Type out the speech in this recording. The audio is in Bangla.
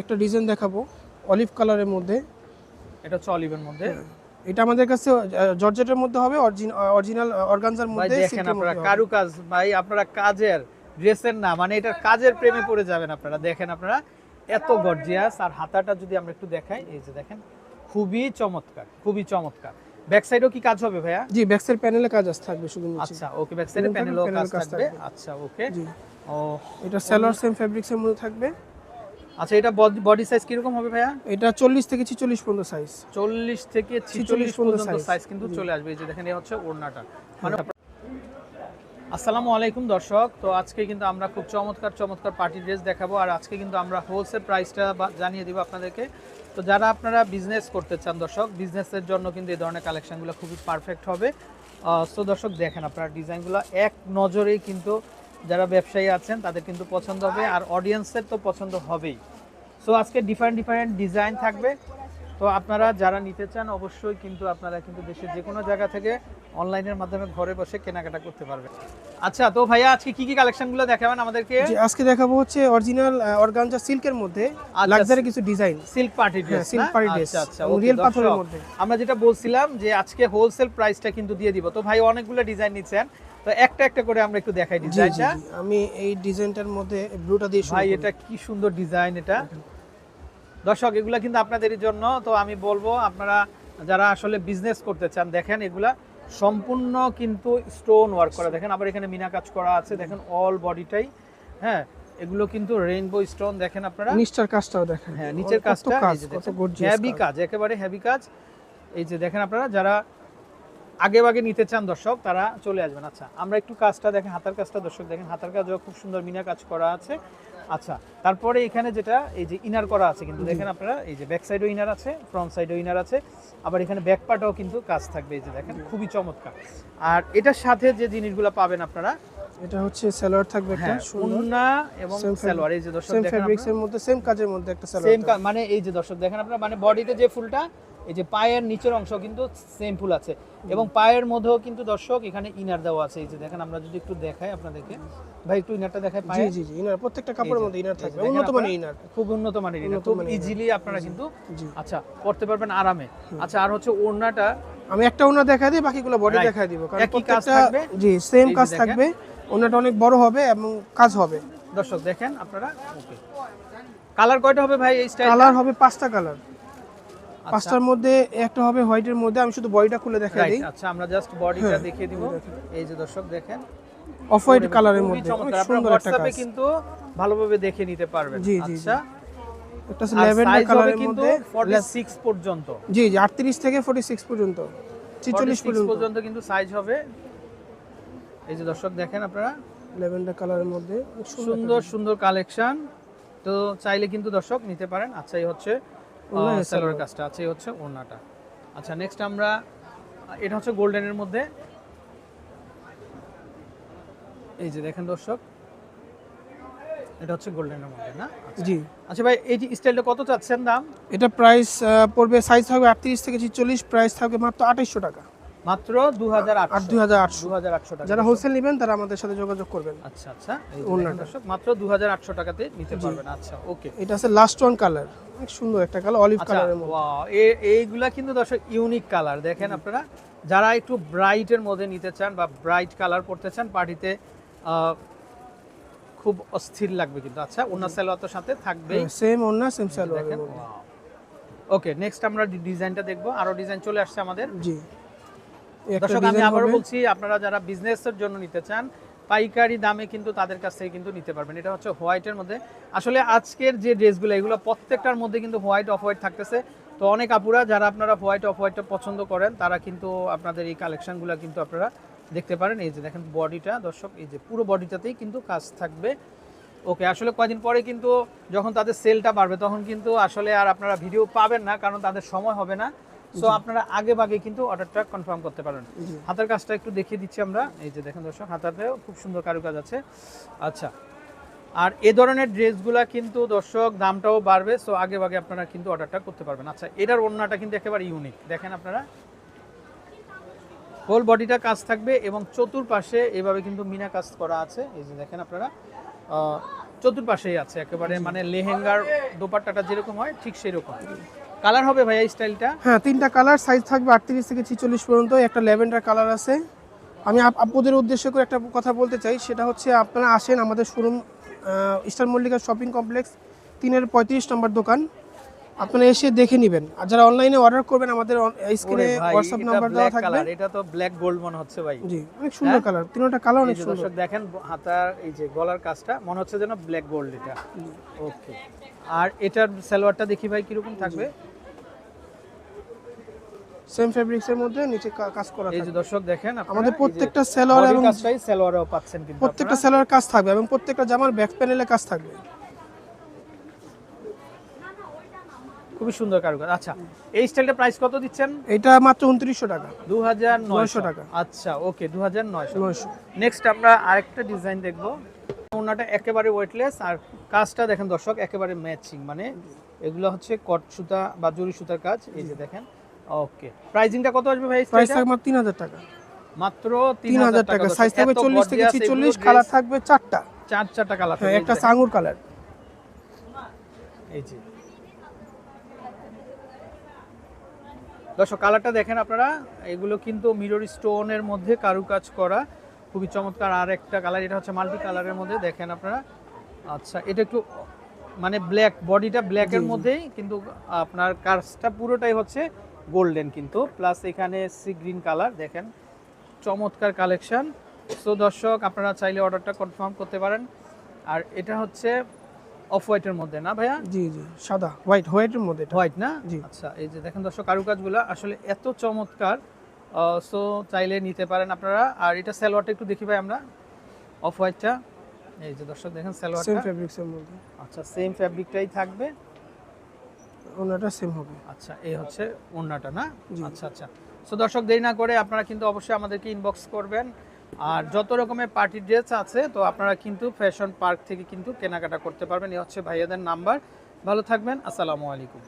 একটা ডিজাইন দেখাবো অলিভ কালারের মধ্যে। এটা হচ্ছে অলিভের মধ্যে। এটা আমাদের কাছে জর্জেটের মধ্যে হবে অরিজিনাল অর্গানজার মধ্যে দেখেন আপনারা। কারুকাজ ভাই আপনারা কাজের ড্রেসের না মানে এটার কাজের প্রেমে পড়ে যাবেন আপনারা দেখেন আপনারা এত গর্জিয়াস আর হাতাটা যদি আমরা একটু দেখাই এই যে দেখেন খুবই চমৎকার খুবই চমৎকার। ব্যাক সাইডেও কি কাজ হবে ভাইয়া? জি ব্যাক সাইড প্যানেলে কাজ থাকবে শুধু আচ্ছা ওকে ব্যাক সাইডে প্যানেলও কাজ থাকবে। আচ্ছা ওকে। জি। ও এটা সেলর সেম ফেব্রিক্স এর মধ্যে থাকবে। আচ্ছা এটা বডি সাইজ কীরকম হবে ভাইয়া? এটা চল্লিশ থেকে ছিচল্লিশ পর্যন্ত সাইজ চল্লিশ থেকে 46 ছিচল্লিশ পর্যন্ত পর্যন্ত সাইজ কিন্তু চলে আসবে। এই যে দেখেন এই হচ্ছে ওড়নাটা। মানে আসসালামু আলাইকুম দর্শক। তো আজকে কিন্তু আমরা খুব চমৎকার চমৎকার পার্টি ড্রেস দেখাবো। আর আজকে কিন্তু আমরা হোলসেল প্রাইসটা জানিয়ে দিব আপনাদেরকে। তো যারা আপনারা বিজনেস করতে চান, দর্শক বিজনেসের জন্য কিন্তু এই ধরনের কালেকশানগুলো খুবই পারফেক্ট হবে। সো দর্শক, দেখেন আপনারা ডিজাইনগুলো এক নজরেই কিন্তু যারা ব্যবসায়ী আছেন, তাদের কিন্তু পছন্দ হবে আর অডিয়েন্সের তো পছন্দ হবেই। সো আজকে ডিফারেন্ট ডিফারেন্ট ডিজাইন থাকবে। তো আপনারা যারা নিতে চান অবশ্যই কিন্তু আপনারা কিন্তু দেশের যে কোনো জায়গা থেকে অনলাইনের মাধ্যমে ঘরে বসে কেনাকাটা করতে পারবেন। আচ্ছা তো ভাইয়া আজকে কি কি কালেকশনগুলো দেখাবেন আমাদেরকে? আজকে দেখাবো হচ্ছে অরিজিনাল অর্গানজা সিল্কের মধ্যে আচ্ছা, লাক্সারি কিছু design silk party dress silk party dress, আচ্ছা আচ্ছা real পাথরের মধ্যে। আমরা যেটা বলছিলাম যে আজকে হোলসেল প্রাইসটা কিন্তু দিয়ে দিব। তো ভাই অনেকগুলো ডিজাইন নিচ্ছেন। তো একটা একটা করে আমরা একটু দেখাই ডিজাইনটা আমি এই ডিজাইনটার মধ্যে ব্লুটা দিয়ে ভাই এটা কি সুন্দর ডিজাইন এটা। দর্শক এগুলা কিন্তু আপনাদেরই জন্য। তো আমি বলব আপনারা যারা আসলে বিজনেস করতে চান দেখেন এগুলা সম্পূর্ণ কিন্তু স্টোন ওয়ার্ক করা। দেখেন আবার এখানে মিনা কাজ করা আছে দেখেন অল বডিটাই হ্যাঁ এগুলো কিন্তু রেইনবো স্টোন দেখেন আপনারা। নিচটার কাজটাও দেখেন। হ্যাঁ নিচের কাজটা হেভি কাজ একেবারে হেভি কাজ। এই যে দেখেন আপনারা যারা আগে ভাগে নিতে চান দর্শক তারা চলে আসবেন। আচ্ছা আমরা একটু কাজটা দেখেন হাতার কাজটা দর্শক দেখেন হাতার কাজও খুব সুন্দর মিনা কাজ করা আছে। আচ্ছা তারপরে এখানে যেটা এই যে ইনার করা আছে কিন্তু দেখেন আপনারা এই যে ব্যাক সাইডও ইনার আছে ফ্রন্ট সাইডও ইনার আছে আবার এখানে ব্যাক পার্টও কিন্তু কাজ থাকবে এই যে দেখেন খুবই চমৎকার। আর এটার সাথে যে জিনিসগুলো পাবেন আপনারা এটা হচ্ছে সালোয়ার থাকবে একটা হ্যাঁ উন্না এবং সালোয়ার এই যে দর্শক দেখেন ফেব্রিক্স আপনারা। এর মধ্যে সেম কাজের মধ্যে একটা সেম সালোয়ার মানে এই যে দর্শক দেখেন আপনারা মানে বডিতে যে ফুলটা এই যে পায়ের নিচের অংশ কিন্তু সেম ফুল আছে। এবং পায়ের মধ্যেও কিন্তু দর্শক এখানে ইনার দেওয়া আছে এই যে দেখেন আমরা যদি একটু দেখাই আপনাদেরকে। ভাই একটু ইনারটা দেখাই পায়ে জি জি ইনার প্রত্যেকটা কাপড়ের মধ্যে ইনার থাকবে উন্নত মানের ইনার খুব উন্নত মানের ইনার খুব ইজিলি আপনারা কিন্তু আচ্ছা পড়তে পারবেন আরামে। আচ্ছা আর হচ্ছে ওড়নাটা আমি একটা ওনা দেখাই দিই বাকিগুলো বডি. দেখাই দিব কারণ প্রত্যেকটা? জি সেম কাজ থাকবে। ওনাটা অনেক বড় হবে এবং কাজ হবে। দর্শক দেখেন আপনারা। ওকে কালার কয়টা হবে ভাই এই স্টাইল কালার হবে পাঁচটা কালার আচ্ছা। পাঁচটার মধ্যে একটা হবে হোয়াইটের মধ্যে আমি শুধু বডিটা খুলে দেখাই দিই। আচ্ছা আমরা জাস্ট বডিটা হ্যাঁ, দেখিয়ে দিব। এই যে দর্শক দেখেন। অফ হোয়াইট কালারের মধ্যে। আপনারা সুন্দর একটা কাজ। কিন্তু ভালোভাবে দেখে নিতে পারবেন। জি, জি, জি। আচ্ছা। একটা ল্যাভেন্ডার কালারের কিন্তু মধ্যে 46 পর্যন্ত। জি জি 38 থেকে 46 পর্যন্ত 46 46 পর্যন্ত। পর্যন্ত কিন্তু সাইজ হবে। এই যে দর্শক দেখেন আপনারা ল্যাভেন্ডার কালারের মধ্যে সুন্দর সুন্দর কালেকশন তো চাইলে কিন্তু দর্শক নিতে পারেন। আচ্ছা এই হচ্ছে সেলোয়ার কাজটা। আছে এই হচ্ছে ওড়নাটা। আচ্ছা নেক্সট আমরা এটা হচ্ছে গোল্ডেনের মধ্যে। এই যে দেখেন দর্শক এটা হচ্ছে গোল্ডেনের মধ্যে না? আচ্ছা। জি। আচ্ছা ভাই এই যে স্টাইলটা কত চাচ্ছেন দাম? এটা প্রাইস পড়বে সাইজ থাকবে 38 থেকে 46 প্রাইস থাকবে মাত্র 2800 টাকা। মাত্র দু হাজার আর 2800 দু হাজার আটশো টাকা যারা হোলসেল নেবেন তারা আমাদের সাথে যোগাযোগ করবেন। আচ্ছা আচ্ছা। মাত্র টাকাতে নিতে পারবেন। আচ্ছা ওকে। এটা আছে লাস্ট ওয়ান কালার অনেক সুন্দর একটা কালার অলিভ আচ্ছা কালারের মধ্যে। wow, এইগুলা কিন্তু দর্শক ইউনিক কালার দেখেন আপনারা যারা একটু ব্রাইটের মধ্যে নিতে চান বা ব্রাইট কালার পড়তে চান পার্টিতে খুব অস্থির লাগবে কিন্তু। আচ্ছা অন্য সালোয়ার সাথে থাকবেই। সেম ওন্না সেম সালোয়ার ওকে নেক্সট আমরা ডিজাইনটা দেখব। আরও ডিজাইন চলে আসছে আমাদের। জি। দর্শক আমি আবারও বলছি আপনারা যারা বিজনেসের জন্য নিতে চান পাইকারি দামে কিন্তু তাদের কাছ থেকে কিন্তু নিতে পারবেন। এটা হচ্ছে হোয়াইটের মধ্যে। আসলে আজকের যে ড্রেসগুলো এগুলো প্রত্যেকটার মধ্যে কিন্তু হোয়াইট অফ হোয়াইট থাকতেছে। তো অনেক আপুরা যারা আপনারা হোয়াইট অফ হোয়াইটটা পছন্দ করেন তারা কিন্তু আপনাদের এই কালেকশনগুলো কিন্তু আপনারা দেখতে পারেন। এই যে দেখেন বডিটা দর্শক এই যে পুরো বডিটাতেই কিন্তু কাজ থাকবে। ওকে আসলে কয়দিন পরে কিন্তু যখন তাদের সেলটা বাড়বে তখন কিন্তু আসলে আর আপনারা ভিডিও পাবেন না কারণ তাদের সময় হবে না। সো আপনারা আগে ভাগে কিন্তু অর্ডারটা কনফার্ম করতে পারেন। হাতের কাজটা একটু দেখিয়ে দিচ্ছি আমরা। এই যে দেখেন দর্শক হাতাতেও খুব সুন্দর কারুকাজ আছে। আচ্ছা আর এ ধরনের ড্রেসগুলা কিন্তু দর্শক দামটাও বাড়বে সো আগে ভাগে আপনারা কিন্তু অর্ডারটা করতে পারবেন। আচ্ছা এটার ওড়নাটা কিন্তু একেবারে ইউনিক দেখেন আপনারা। হোল বডিটা কাজ থাকবে এবং চতুর্পাশে এভাবে কিন্তু মিনা কাজ করা আছে। এই যে দেখেন আপনারা। চতুর্পাশেই আছে একেবারে মানে লেহেঙ্গার দোপাট্টাটা যেরকম হয় ঠিক সেরকম কালার হবে ভাইয়া স্টাইলটা হ্যাঁ তিনটা কালার সাইজ থাকবে আটত্রিশ থেকে ছিচল্লিশ পর্যন্ত, একটা ল্যাভেন্ডার কালার আছে। আমি আপ- আপনাদের উদ্দেশ্য করে একটা কথা বলতে চাই, সেটা হচ্ছে আপনারা আসেন আমাদের showroom easter Mallika shopping complex তিনের পঁয়ত্রিশ নম্বর দোকান। আপনারা এসে দেখে নেবেন। আর যারা অনলাইনে অর্ডার করবেন আমাদের স্ক্রিনে হোয়াটসঅ্যাপ নাম্বার দেওয়া থাকবে। এটা তো ব্ল্যাক গোল্ড মনে হচ্ছে ভাই। জি অনেক সুন্দর কালার তিনটা কালার অনেক সুন্দর। দেখেন হাতার এই যে গলার কাজটা মনে হচ্ছে যেন ব্ল্যাক গোল্ড এটা। ওকে আর এটার সালোয়ারটা দেখি ভাই কীরকম থাকবে? সেম ফেব্রিক্সের মধ্যে নিচে কাজ করা এই যে দর্শক দেখেন আমাদের প্রত্যেকটা সেলর এবং কাজটাই সালোয়ারও পাচ্ছেন কিন্তু প্রত্যেকটা। সেলর কাজ থাকবে এবং প্রত্যেকটা জামার ব্যাক প্যানেলে কাজ থাকবে। খুবই সুন্দর কারুকাজ। আচ্ছা এই স্টাইলটা প্রাইস কত দিচ্ছেন? এটা মাত্র উনত্রিশশো টাকা। দু হাজার 900 টাকা। আচ্ছা ওকে দু হাজার নয়শো। নয়শো। নেক্সট আমরা আরেকটা ডিজাইন দেখব। ওনাটা একেবারে ওয়েটলেস আর কাজটা দেখেন দর্শক একেবারে ম্যাচিং মানে এগুলো হচ্ছে কট সুতা বা জরি সুতার কাজ এই যে দেখেন। ওকে প্রাইজিংটা কত আসবে ভাই প্রাইস? থাকবে মাত্র তিন হাজার টাকা। মাত্র তিন হাজার টাকা সাইজ থাকবে চল্লিশ থেকে ছিচল্লিশ কালার থাকবে চারটা। চার চারটা কালার হ্যাঁ একটা সাঙ্গুর কালার এই যে। দর্শক কালারটা দেখেন আপনারা এগুলো কিন্তু মিরর স্টোনের মধ্যে কারুকাজ করা। খুবই চমৎকার আর একটা কালার এটা হচ্ছে মাল্টি কালারের মধ্যে দেখেন আপনারা। আচ্ছা এটা একটু মানে ব্ল্যাক বডিটা ব্ল্যাকের মধ্যেই কিন্তু আপনার কাজটা পুরোটাই হচ্ছে গোল্ডেন কিন্তু। প্লাস এখানে সি গ্রিন কালার দেখেন চমৎকার কালেকশন সো দর্শক আপনারা চাইলে অর্ডারটা কনফার্ম করতে পারেন। আর এটা হচ্ছে অফ হোয়াইটের মধ্যে না ভাইয়া? জি জি সাদা হোয়াইট হোয়াইটের মধ্যে হোয়াইট না? জি। আচ্ছা এই যে দেখেন দর্শক কারুকাজগুলো আসলে এত চমৎকার। সো চাইলে নিতে পারেন আপনারা। আর এটা সালোয়ারটা একটু দেখি ভাই আমরা। অফ হোয়াইটটা এই যে দর্শক দেখেন সেম সালোয়ারটা ফেব্রিক্সের মধ্যে। আচ্ছা সেম ফ্যাব্রিকটাই থাকবে। ওনাটা সেম হবে। আচ্ছা এই হচ্ছে ওড়নাটা না। আচ্ছা আচ্ছা। সো দর্শক দেরি না করে আপনারা কিন্তু অবশ্যই আমাদেরকে ইনবক্স করবেন। আর যত রকমের পার্টি ড্রেস আছে, তো আপনারা কিন্তু ফ্যাশন পার্ক থেকে কিন্তু কেনাকাটা করতে পারবেন। এই হচ্ছে ভাইয়াদের নাম্বার ভালো থাকবেন। আসসালামু আলাইকুম।